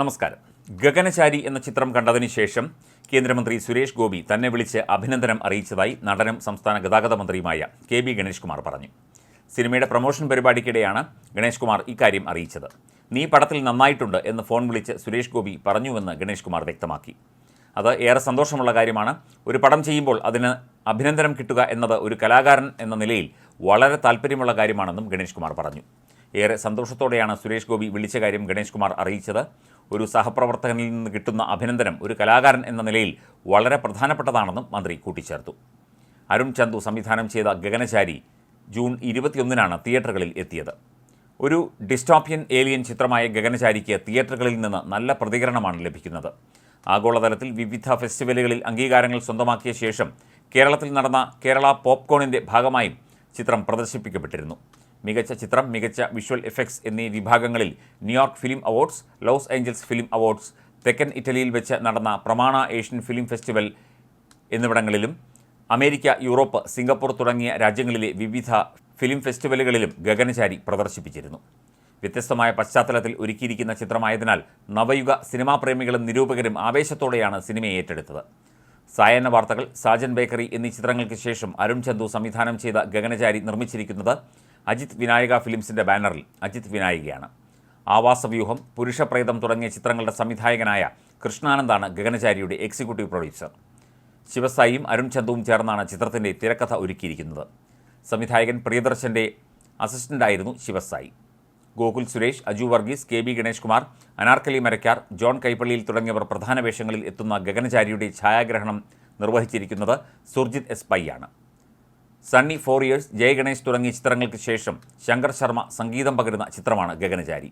നമസ്കാരം. ഗഗനചാരി എന്ന ചിത്രം കണ്ടതിന് ശേഷം കേന്ദ്രമന്ത്രി സുരേഷ് ഗോപി തന്നെ വിളിച്ച് അഭിനന്ദനം അറിയിച്ചതായി നടനും സംസ്ഥാന ഗതാഗത മന്ത്രിയുമായ കെ ബി ഗണേഷ് കുമാർ പറഞ്ഞു. സിനിമയുടെ പ്രൊമോഷൻ പരിപാടിക്കിടെയാണ് ഗണേഷ് കുമാർ ഇക്കാര്യം അറിയിച്ചത്. നീ പടത്തിൽ നന്നായിട്ടുണ്ട് എന്ന് ഫോൺ വിളിച്ച് സുരേഷ് ഗോപി പറഞ്ഞുവെന്ന് ഗണേഷ് കുമാർ വ്യക്തമാക്കി. അത് ഏറെ സന്തോഷമുള്ള കാര്യമാണ്. ഒരു പടം ചെയ്യുമ്പോൾ അതിന് അഭിനന്ദനം കിട്ടുക എന്നത് ഒരു കലാകാരൻ എന്ന നിലയിൽ വളരെ താല്പര്യമുള്ള കാര്യമാണെന്നും ഗണേഷ് കുമാർ പറഞ്ഞു. ഏറെ സന്തോഷത്തോടെയാണ് സുരേഷ് ഗോപി വിളിച്ച കാര്യം ഗണേഷ് കുമാർ അറിയിച്ചത്. ഒരു സഹപ്രവർത്തകനിൽ നിന്ന് കിട്ടുന്ന അഭിനന്ദനം ഒരു കലാകാരൻ എന്ന നിലയിൽ വളരെ പ്രധാനപ്പെട്ടതാണെന്നും മന്ത്രി കൂട്ടിച്ചേർത്തു. അരുൺ ചന്തു സംവിധാനം ചെയ്ത ഗഗനചാരി ജൂൺ ഇരുപത്തിയൊന്നിനാണ് തിയേറ്ററുകളിൽ എത്തിയത്. ഒരു ഡിസ്റ്റോപ്യൻ ഏലിയൻ ചിത്രമായ ഗഗനചാരിക്ക് തിയേറ്ററുകളിൽ നിന്ന് നല്ല പ്രതികരണമാണ് ലഭിക്കുന്നത്. ആഗോളതലത്തിൽ വിവിധ ഫെസ്റ്റിവലുകളിൽ അംഗീകാരങ്ങൾ സ്വന്തമാക്കിയ ശേഷം കേരളത്തിൽ നടന്ന കേരള പോപ്കോണിന്റെ ഭാഗമായും ചിത്രം പ്രദർശിപ്പിക്കപ്പെട്ടിരുന്നു. മികച്ച ചിത്രം മികച്ച വിഷ്വൽ എഫക്ട്സ് എന്നീ വിഭാഗങ്ങളിൽ New York film awards Los Angeles film awards തെക്കൻ ഇറ്റലിയിൽ വെച്ച് നടന്ന പ്രമാണ ഏഷ്യൻ ഫിലിം ഫെസ്റ്റിവൽ എന്നിവിടങ്ങളിലും അമേരിക്ക യൂറോപ്പ് സിംഗപ്പൂർ തുടങ്ങിയ രാജ്യങ്ങളിലെ വിവിധ ഫിലിം ഫെസ്റ്റിവലുകളിലും ഗഗനചാരി പ്രദർശിപ്പിച്ചിരുന്നു. വ്യത്യസ്തമായ പശ്ചാത്തലത്തിൽ ഒരുക്കിയിരിക്കുന്ന ചിത്രമായതിനാൽ നവയുഗ സിനിമാ പ്രേമികളും നിരൂപകരും ആവേശത്തോടെയാണ് സിനിമയെ ഏറ്റെടുത്തത്. സായന വാർത്തകൾ സാജൻ ബേക്കറി എന്നീ ചിത്രങ്ങൾക്ക് ശേഷം അരുൺ ചന്തു സംവിധാനം ചെയ്ത ഗഗനചാരി നിർമ്മിച്ചിരിക്കുന്നത് അജിത് വിനായക ഫിലിംസിന്റെ ബാനറിൽ അജിത് വിനായികയാണ്. ആവാസവ്യൂഹം പുരുഷപ്രേതം തുടങ്ങിയ ചിത്രങ്ങളുടെ സംവിധായകനായ കൃഷ്ണാനന്ദാണ് ഗഗനചാരിയുടെ എക്സിക്യൂട്ടീവ് പ്രൊഡ്യൂസർ. ശിവസായിയും അരുൺ ചന്ദുവും ചേർന്നാണ് ചിത്രത്തിന്റെ തിരക്കഥ ഒരുക്കിയിരിക്കുന്നത്. സംവിധായകൻ പ്രിയദർശന്റെ അസിസ്റ്റന്റായിരുന്നു Sivasai. Gokul Suresh Aju Varghese K B Ganesh Kumar Anarkali Marakkar John Kaippallil തുടങ്ങിയവർ പ്രധാന വേഷങ്ങളിൽ എത്തുന്ന ഗഗനചാരിയുടെ ഛായാഗ്രഹണം നിർവഹിച്ചിരിക്കുന്നത് സുർജിത് എസ് പൈ ആണ് Sunny four years Jaya Ganesh തുടങ്ങിയ ചിത്രങ്ങൾക്ക് ശേഷം ശങ്കർ ശർമ്മ സംഗീതം പകരുന്ന ചിത്രമാണ് ഗഗനചാരി.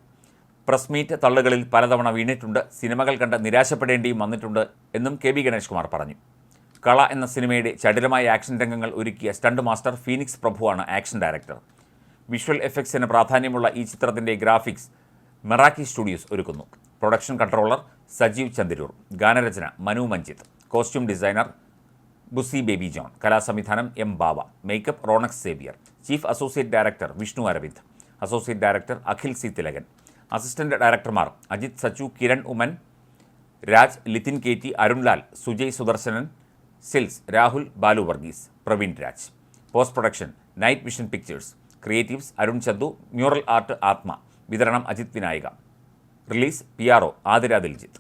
പ്രസ് മീറ്റ് തള്ളുകളിൽ പലതവണ വീണിട്ടുണ്ട്. സിനിമകൾ കണ്ട് നിരാശപ്പെടേണ്ടിയും വന്നിട്ടുണ്ട് എന്നും കെ ബി ഗണേഷ് കുമാർ പറഞ്ഞു. കള എന്ന സിനിമയുടെ ചടുലമായ ആക്ഷൻ രംഗങ്ങൾ ഒരുക്കിയ സ്റ്റണ്ട് മാസ്റ്റർ ഫീനിക്സ് പ്രഭുവാണ് ആക്ഷൻ ഡയറക്ടർ. വിഷ്വൽ എഫക്ട്സിന് പ്രാധാന്യമുള്ള ഈ ചിത്രത്തിന്റെ ഗ്രാഫിക്സ് മെറാക്കി സ്റ്റുഡിയോസ് ഒരുക്കുന്നു. പ്രൊഡക്ഷൻ കൺട്രോളർ സജീവ് ചന്ദ്രൂർ ഗാനരചന Manu Manjith costume designer Busi Baby John കലാസംവിധാനം M Bava makeup Ronex Xavier chief associate director Vishnu Aravind associate director Akhil C Thilakan assistant ഡയറക്ടർമാർ Ajith Sachu Kiran Oommen Raj Lithin K T Arunlal Sujay Sudarsanan Sils Rahul Balu Varghese Praveen Raj. Post production night vision pictures creatives Arun Chandu mural art Athma വിതരണം Ajith Vinayaka. Release P R O Athira Diljith.